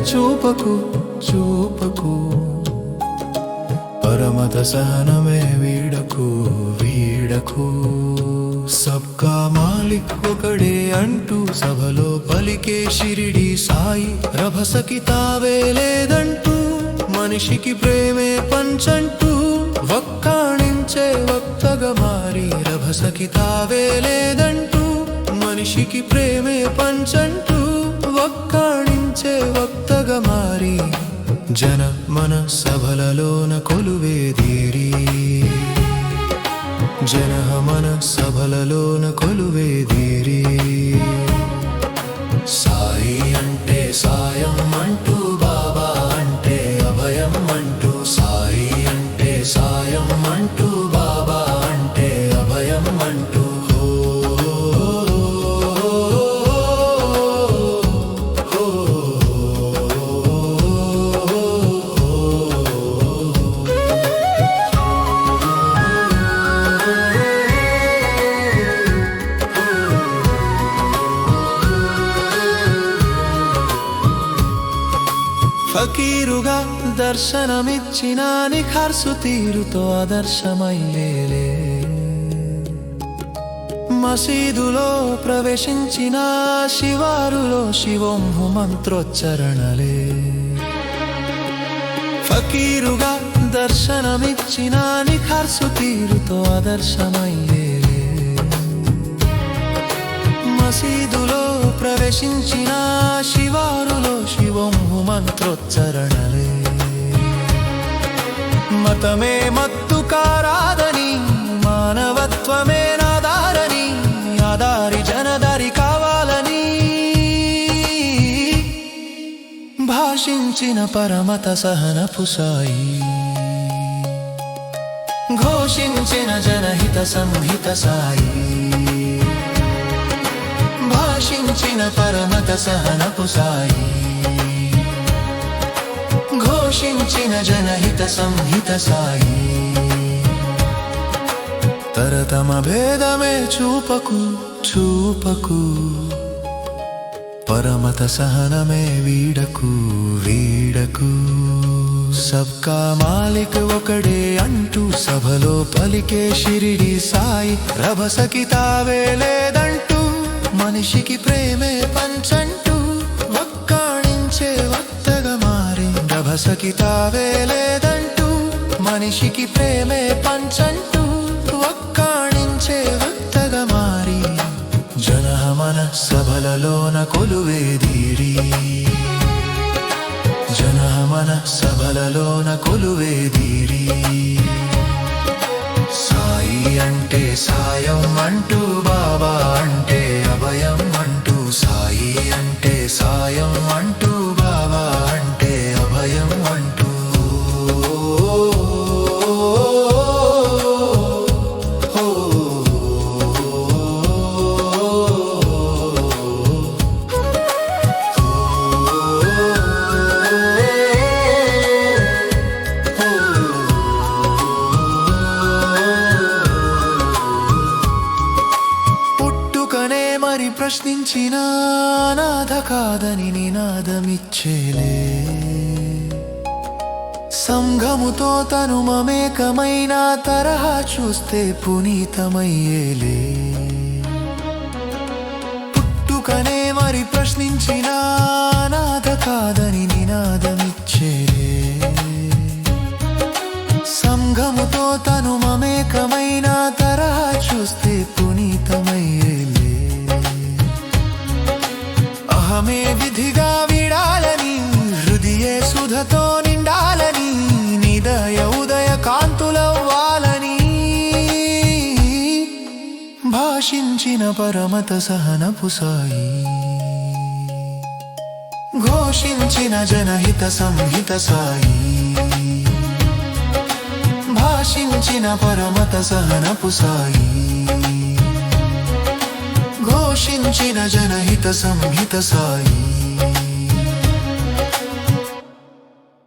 చూపకు చూపకు. పరమత సహనమే వీడకు వీడకు. సబ్కా మాలిక్ ఒకడే అంటూ సభలో పలికే షిరిడి సాయి రభసకి తావే లేదంటూ. మనిషికి ప్రేమే పంచంటూ వక్కాణించే వక్తగా మారి రభసకి తావే లేదంటూ. మనిషికి ప్రేమే పంచంటూ వక్కాణించే వక్తగా మారి జన మన సభలలోన కొలువేదేరి. జన మన సభలలోన కొలువేదేరీ. ఫకీరుగా దర్శనమిచ్చిన నిఖర్సు తీరుతో ఆదర్శమయ్యేలే మసీదులో ప్రవేశించిన శివారులో శివోంహు మంత్రోచ్చరణలే. ఫకీరుగా దర్శనమిచ్చిన నిఖర్సు తీరుతో ఆదర్శమయ్యేలే మసీదులో ప్రవేశించిన శివారులో శివోంహు మంత్రోచ్చరణలే. మతమే మత్తు కారాదని మానవత్వమే నాదారని ఆదారి జనదారి కావాలని. భాషించిన పరమత సహనపు సాయి ఘోషించిన జనహిత సంహిత సాయి. ఘోషించిన పరమత సహనపు సాయి. ఘోషించిన జనహిత సంహిత సాయి. తరతమ భేదమే చూపకు చూపకు. పరమత సహనమే వీడకు వీడకు. సబ్కా మాలిక్ ఒకడే అంటూ సభలో పలికే షిరిడి సాయి. రభసకి తావేలే మనిషికి ప్రేమే పంచంటూ వక్కాణించే వత్తగా మారి రభసకి తావే లేదంటూ మనిషికి ప్రేమే పంచంటూ వక్కాణించే వత్తగా మారి జనమన సభలలోన కొలువే కొలువేదీరి జనమన సభలలోన కొలువే కొలువేదీరి సాయి అంటే సాయం అంటూ బాబా అంటూ మరి ప్రశ్నించిన నాథ కాదని నినాదమిచ్చేలే. సంఘముతో తను మమేకమైన తరహా చూస్తే పునీతమయ్యేలే. పుట్టుకనే మరి ప్రశ్నించిన నాథ కాదని నినాదమిచ్చేలే. సంఘముతో తను మమేకమైన తరహా చూస్తే భాషించిన పరమత సహనపు సాయి. ఘోషించిన జనహిత సంహిత సాయి. భాషించిన పరమత సహనపు సాయి. ఘోషించిన జనహిత సంహిత సాయి.